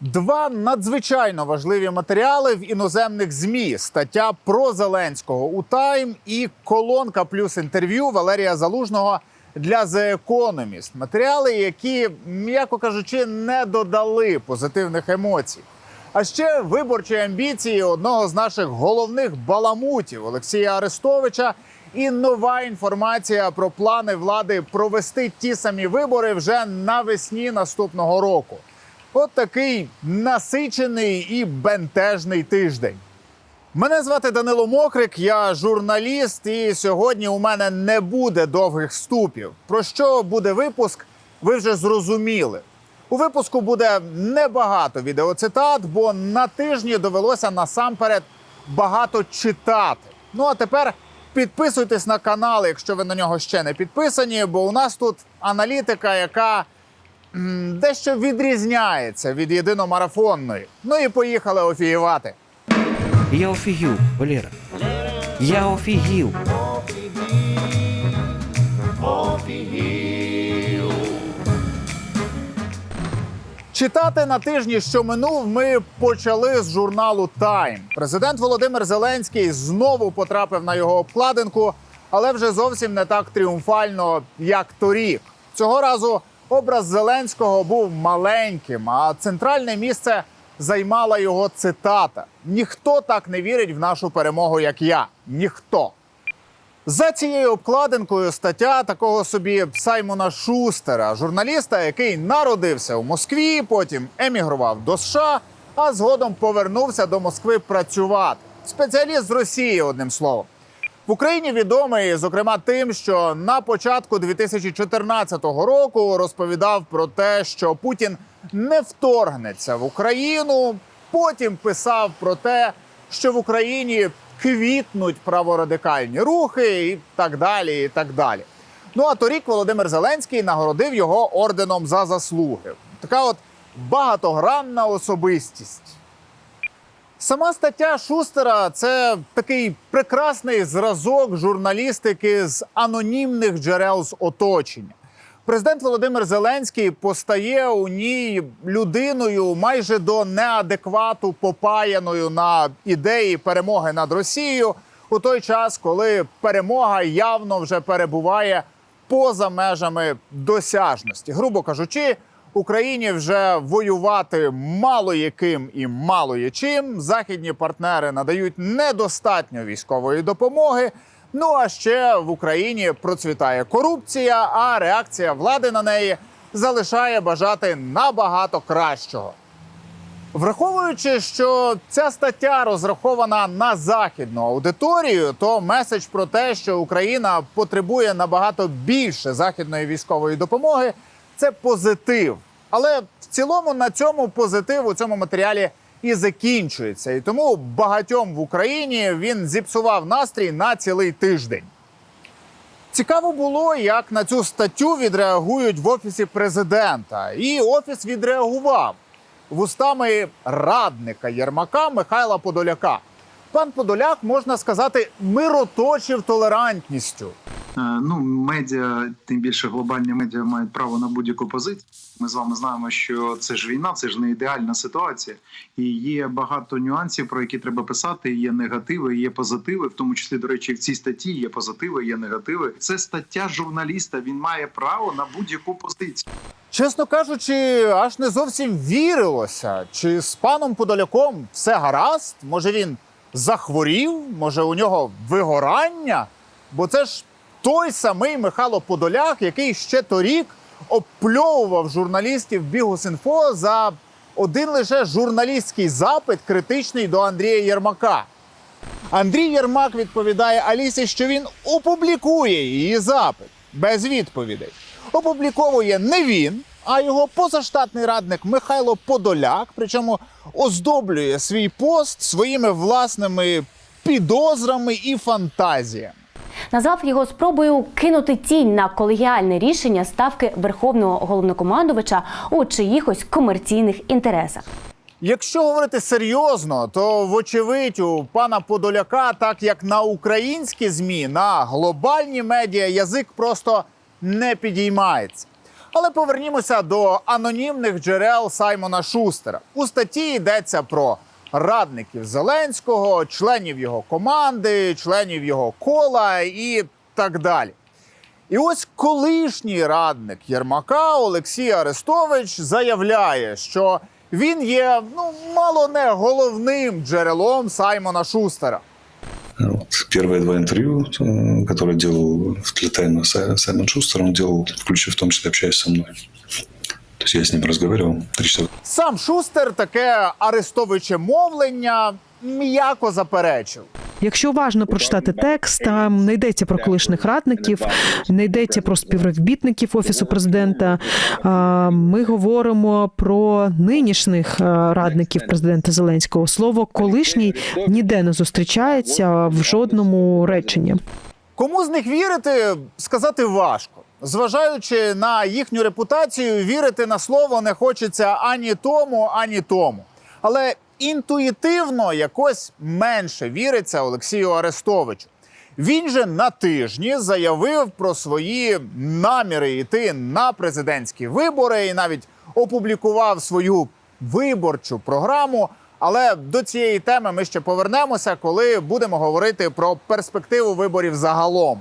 Два надзвичайно важливі матеріали в іноземних змі: стаття про Зеленського у Тайм і колонка плюс інтерв'ю Валерія Залужного для The Economist. Матеріали, які, м'яко кажучи, не додали позитивних емоцій. А ще виборчі амбіції одного з наших головних баламутів Олексія Арестовича і нова інформація про плани влади провести ті самі вибори вже навесні наступного року. От такий насичений і бентежний тиждень. Мене звати Данило Мокрик, я журналіст, і сьогодні у мене не буде довгих вступів. Про що буде випуск, ви вже зрозуміли. У випуску буде небагато відеоцитат, бо на тижні довелося насамперед багато читати. Ну а тепер підписуйтесь на канал, якщо ви на нього ще не підписані, бо у нас тут аналітика, яка дещо відрізняється від єдиномарафонної. Ну і поїхали офіювати. Я офігів, Валера. Я офігів. Читати на тижні, що минув, ми почали з журналу Тайм. Президент Володимир Зеленський знову потрапив на його обкладинку, але вже зовсім не так тріумфально, як торік. Цього разу образ Зеленського був маленьким, а центральне місце займала його цитата: ніхто так не вірить в нашу перемогу, як я. Ніхто. За цією обкладинкою стаття такого собі Саймона Шустера, журналіста, який народився у Москві, потім емігрував до США, а згодом повернувся до Москви працювати. Спеціаліст з Росії, одним словом. В Україні відомий, зокрема, тим, що на початку 2014 року розповідав про те, що Путін не вторгнеться в Україну. Потім писав про те, що в Україні квітнуть праворадикальні рухи, і так далі. І так далі. Ну а торік Володимир Зеленський нагородив його орденом за заслуги. Така от багатогранна особистість. Сама стаття Шустера це такий прекрасний зразок журналістики з анонімних джерел з оточення. Президент Володимир Зеленський постає у ній людиною майже до неадеквату попаяною на ідеї перемоги над Росією у той час, коли перемога явно вже перебуває поза межами досяжності. Грубо кажучи, Україні вже воювати мало яким і мало є чим. Західні партнери надають недостатньо військової допомоги. Ну а ще в Україні процвітає корупція, а реакція влади на неї залишає бажати набагато кращого. Враховуючи, що ця стаття розрахована на західну аудиторію, то меседж про те, що Україна потребує набагато більше західної військової допомоги, це позитив. Але в цілому на цьому позитив у цьому матеріалі і закінчується. І тому багатьом в Україні він зіпсував настрій на цілий тиждень. Цікаво було, як на цю статтю відреагують в офісі президента, і офіс відреагував вустами радника Єрмака Михайла Подоляка. Пан Подоляк можна сказати мироточив толерантністю. Е, Ну, медіа, тим більше глобальні медіа мають право на будь-яку позицію. Ми з вами знаємо, що це ж війна, це ж не ідеальна ситуація, і є багато нюансів, про які треба писати. Є негативи, є позитиви. В тому числі, до речі, в цій статті є позитиви, є негативи. Це стаття журналіста. Він має право на будь-яку позицію. Чесно кажучи, аж не зовсім вірилося, чи з паном Подоляком все гаразд? Може він захворів? Може у нього вигорання? Бо це ж той самий Михайло Подоляк, який ще торік обпльовував журналістів Бігус.Інфо за один лише журналістський запит, критичний до Андрія Єрмака. Андрій Єрмак відповідає Алісі, що він опублікує її запит без відповідей. Опубліковує не він, а його позаштатний радник Михайло Подоляк. Причому оздоблює свій пост своїми власними підозрами і фантазіями. Назвав його спробою кинути тінь на колегіальне рішення ставки верховного головнокомандувача у чиїхось комерційних інтересах. Якщо говорити серйозно, то вочевидь у пана Подоляка, так як на українські змі, на глобальні медіа язик просто не підіймається. Але повернімося до анонімних джерел Саймона Шустера. У статті йдеться про радників Зеленського, членів його команди, членів його кола і так далі. І ось колишній радник Єрмака Олексій Арестович заявляє, що він є ну мало не головним джерелом Саймона Шустера. Вот. Первые два интервью, э, которые делал в для тайма Са- Саймон Шустер, он делал, включив в том числе общаясь со мной. То есть я с ним разговаривал три часа Сам Шустер таке арестовиче мовлення м'яко заперечив. Якщо уважно прочитати текст, там не йдеться про колишніх радників, не йдеться про співробітників офісу президента. Ми говоримо про нинішніх радників президента Зеленського. Слово колишній ніде не зустрічається в жодному реченні. Кому з них вірити, сказати важко. Зважаючи на їхню репутацію, вірити на слово не хочеться ані тому, ані тому. Але інтуїтивно якось менше віриться Олексію Арестовичу. Він же на тижні заявив про свої наміри йти на президентські вибори і навіть опублікував свою виборчу програму. Але до цієї теми ми ще повернемося, коли будемо говорити про перспективу виборів загалом.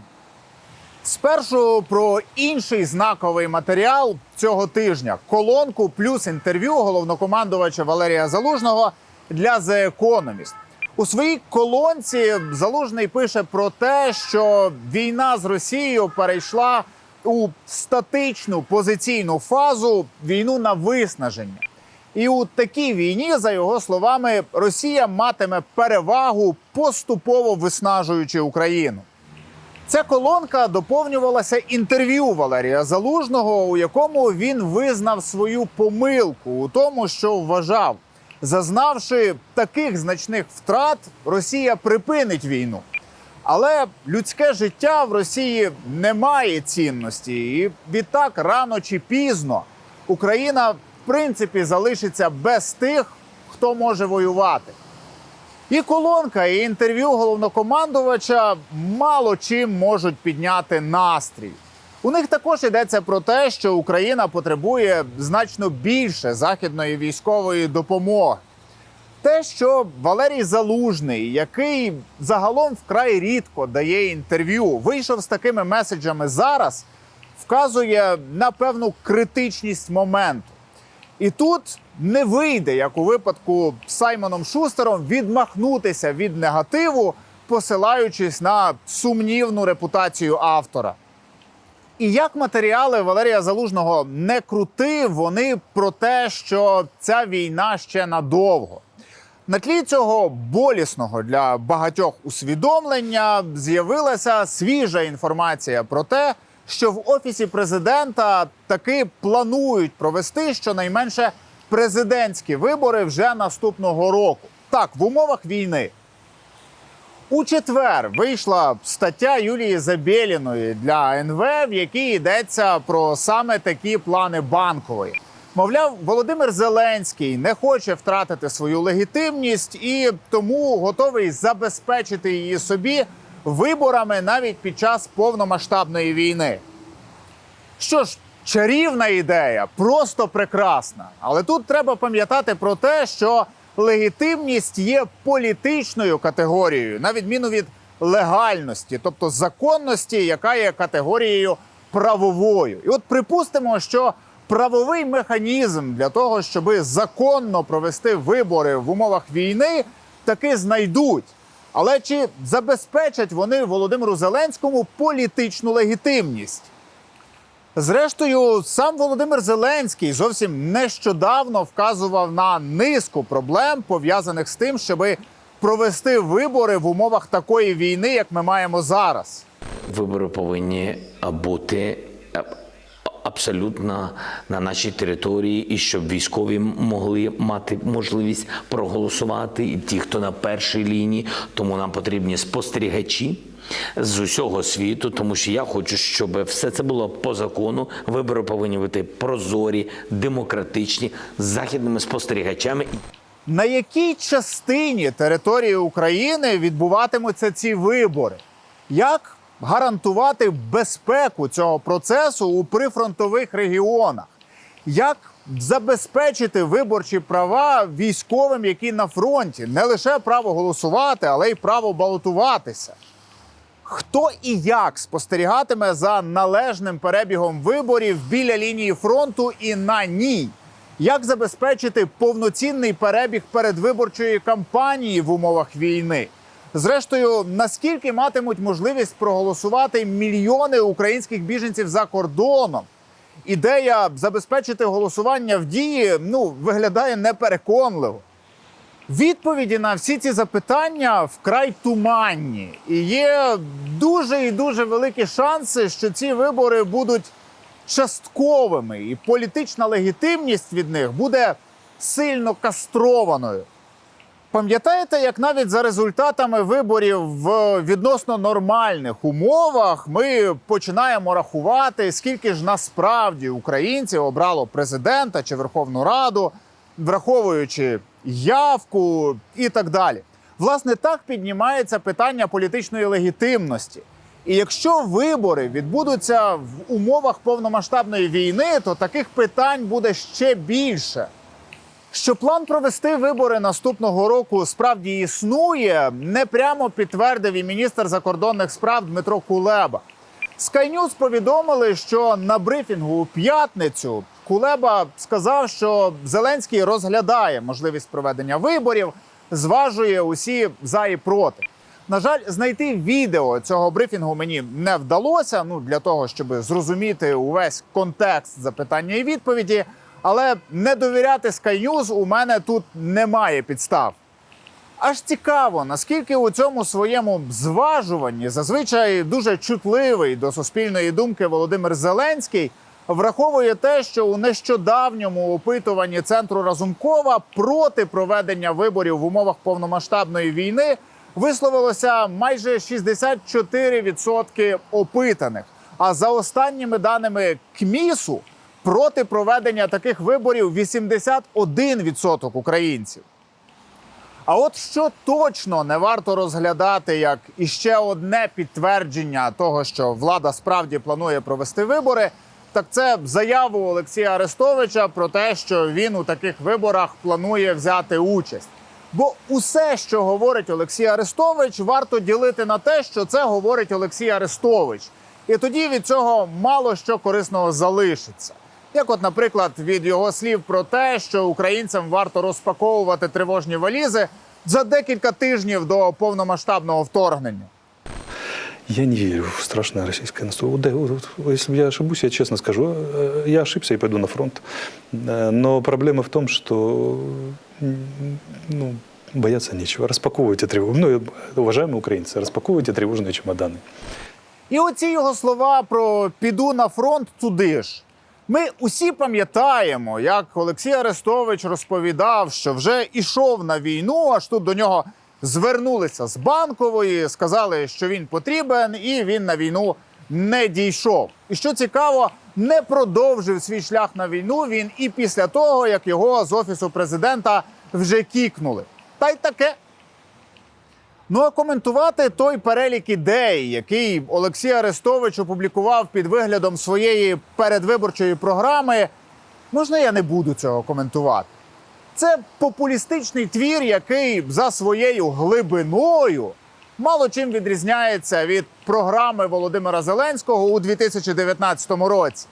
Спершу про інший знаковий матеріал цього тижня колонку плюс інтерв'ю головнокомандувача Валерія Залужного для The Economist. У своїй колонці Залужний пише про те, що війна з Росією перейшла у статичну позиційну фазу війну на виснаження. І у такій війні, за його словами, Росія матиме перевагу, поступово виснажуючи Україну. Ця колонка доповнювалася інтерв'ю Валерія Залужного, у якому він визнав свою помилку у тому, що вважав, зазнавши таких значних втрат, Росія припинить війну. Але людське життя в Росії не має цінності, і відтак рано чи пізно Україна в принципі залишиться без тих, хто може воювати. І колонка, і інтерв'ю головнокомандувача мало чим можуть підняти настрій. У них також йдеться про те, що Україна потребує значно більше західної військової допомоги. Те, що Валерій Залужний, який загалом вкрай рідко дає інтерв'ю, вийшов з такими меседжами зараз, вказує на певну критичність моменту. І тут не вийде, як у випадку з Саймоном Шустером, відмахнутися від негативу, посилаючись на сумнівну репутацію автора. І як матеріали Валерія Залужного не крути, вони про те, що ця війна ще надовго. На тлі цього болісного для багатьох усвідомлення з'явилася свіжа інформація про те, що в офісі президента таки планують провести щонайменше президентські вибори вже наступного року. Так, в умовах війни. У четвер вийшла стаття Юлії Забєліної для НВ, в якій йдеться про саме такі плани банкової. Мовляв, Володимир Зеленський не хоче втратити свою легітимність і тому готовий забезпечити її собі виборами навіть під час повномасштабної війни. Що ж, чарівна ідея, просто прекрасна. Але тут треба пам'ятати про те, що легітимність є політичною категорією, на відміну від легальності, тобто законності, яка є категорією правовою. І от припустимо, що правовий механізм для того, щоб законно провести вибори в умовах війни, таки знайдуть. Але чи забезпечать вони Володимиру Зеленському політичну легітимність? Зрештою, сам Володимир Зеленський зовсім нещодавно вказував на низку проблем, пов'язаних з тим, щоб провести вибори в умовах такої війни, як ми маємо зараз. Вибори повинні бути абсолютно на нашій території, і щоб військові могли мати можливість проголосувати, і ті, хто на першій лінії, тому нам потрібні спостерігачі. З усього світу, тому що я хочу, щоб все це було по закону. Вибори повинні бути прозорі, демократичні, з західними спостерігачами. На якій частині території України відбуватимуться ці вибори? Як гарантувати безпеку цього процесу у прифронтових регіонах? Як забезпечити виборчі права військовим, які на фронті, не лише право голосувати, але й право балотуватися? Хто і як спостерігатиме за належним перебігом виборів біля лінії фронту і на ній? Як забезпечити повноцінний перебіг передвиборчої кампанії в умовах війни? Зрештою, наскільки матимуть можливість проголосувати мільйони українських біженців за кордоном? Ідея забезпечити голосування в дії ну виглядає непереконливо. Відповіді на всі ці запитання вкрай туманні, і є дуже і дуже великі шанси, що ці вибори будуть частковими, і політична легітимність від них буде сильно кастрованою. Пам'ятаєте, як навіть за результатами виборів в відносно нормальних умовах ми починаємо рахувати, скільки ж насправді українців обрало президента чи Верховну Раду, враховуючи явку і так далі. Власне, так піднімається питання політичної легітимності. І якщо вибори відбудуться в умовах повномасштабної війни, то таких питань буде ще більше. Що план провести вибори наступного року справді існує, не прямо підтвердив і міністр закордонних справ Дмитро Кулеба. Sky News повідомили, що на брифінгу у п'ятницю Кулеба сказав, що Зеленський розглядає можливість проведення виборів, зважує усі за і проти. На жаль, знайти відео цього брифінгу мені не вдалося. Ну для того, щоб зрозуміти увесь контекст запитання і відповіді. Але не довіряти Sky News у мене тут немає підстав. Аж цікаво, наскільки у цьому своєму зважуванні зазвичай дуже чутливий до суспільної думки Володимир Зеленський враховує те, що у нещодавньому опитуванні центру Разумкова проти проведення виборів в умовах повномасштабної війни висловилося майже 64% опитаних. А за останніми даними КМІСу проти проведення таких виборів 81% українців. А от що точно не варто розглядати як іще одне підтвердження того, що влада справді планує провести вибори, так це заяву Олексія Арестовича про те, що він у таких виборах планує взяти участь. Бо усе, що говорить Олексій Арестович, варто ділити на те, що це говорить Олексій Арестович. І тоді від цього мало що корисного залишиться. Як, от, наприклад, від його слів про те, що українцям варто розпаковувати тривожні валізи за декілька тижнів до повномасштабного вторгнення. Я не верю в страшное российское наступление. Да, вот, вот, если я ошибусь, я честно скажу, э, я ошибся и пойду на фронт. Э, Но проблема в том, что м, ну, бояться нечего. Распаковывайте тревогу. Ну, уважаемые украинцы, распаковывайте тревожные чемоданы. І оці його слова про піду на фронт туди ж. Ми усі пам'ятаємо, як Олексій Арестович розповідав, що вже ішов на війну, аж тут до нього звернулися з банкової, сказали, що він потрібен, і він на війну не дійшов. І що цікаво, не продовжив свій шлях на війну він і після того, як його з офісу президента вже кікнули. Та й таке. Ну а коментувати той перелік ідей, який Олексій Арестович опублікував під виглядом своєї передвиборчої програми, можна я не буду цього коментувати. Це популістичний твір, який за своєю глибиною мало чим відрізняється від програми Володимира Зеленського у 2019 році.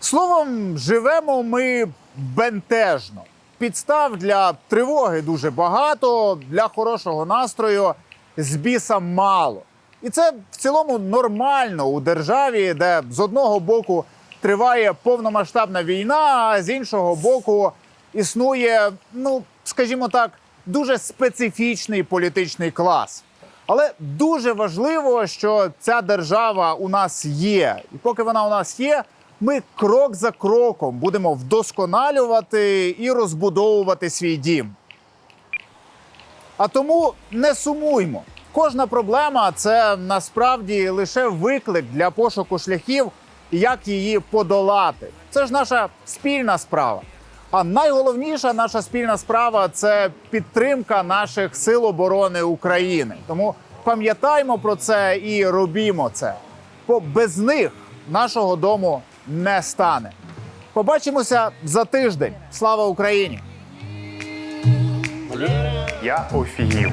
Словом, живемо ми бентежно. Підстав для тривоги дуже багато, для хорошого настрою з біса мало. І це в цілому нормально у державі, де з одного боку триває повномасштабна війна, а з іншого боку існує, ну скажімо так, дуже специфічний політичний клас. Але дуже важливо, що ця держава у нас є, і поки вона у нас є, ми крок за кроком будемо вдосконалювати і розбудовувати свій дім. А тому не сумуймо. Кожна проблема це насправді лише виклик для пошуку шляхів, як її подолати. Це ж наша спільна справа. А найголовніша наша спільна справа це підтримка наших сил оборони України. Тому пам'ятаймо про це і робімо це. Бо без них нашого дому не стане. Побачимося за тиждень. Слава Україні! Я офігів.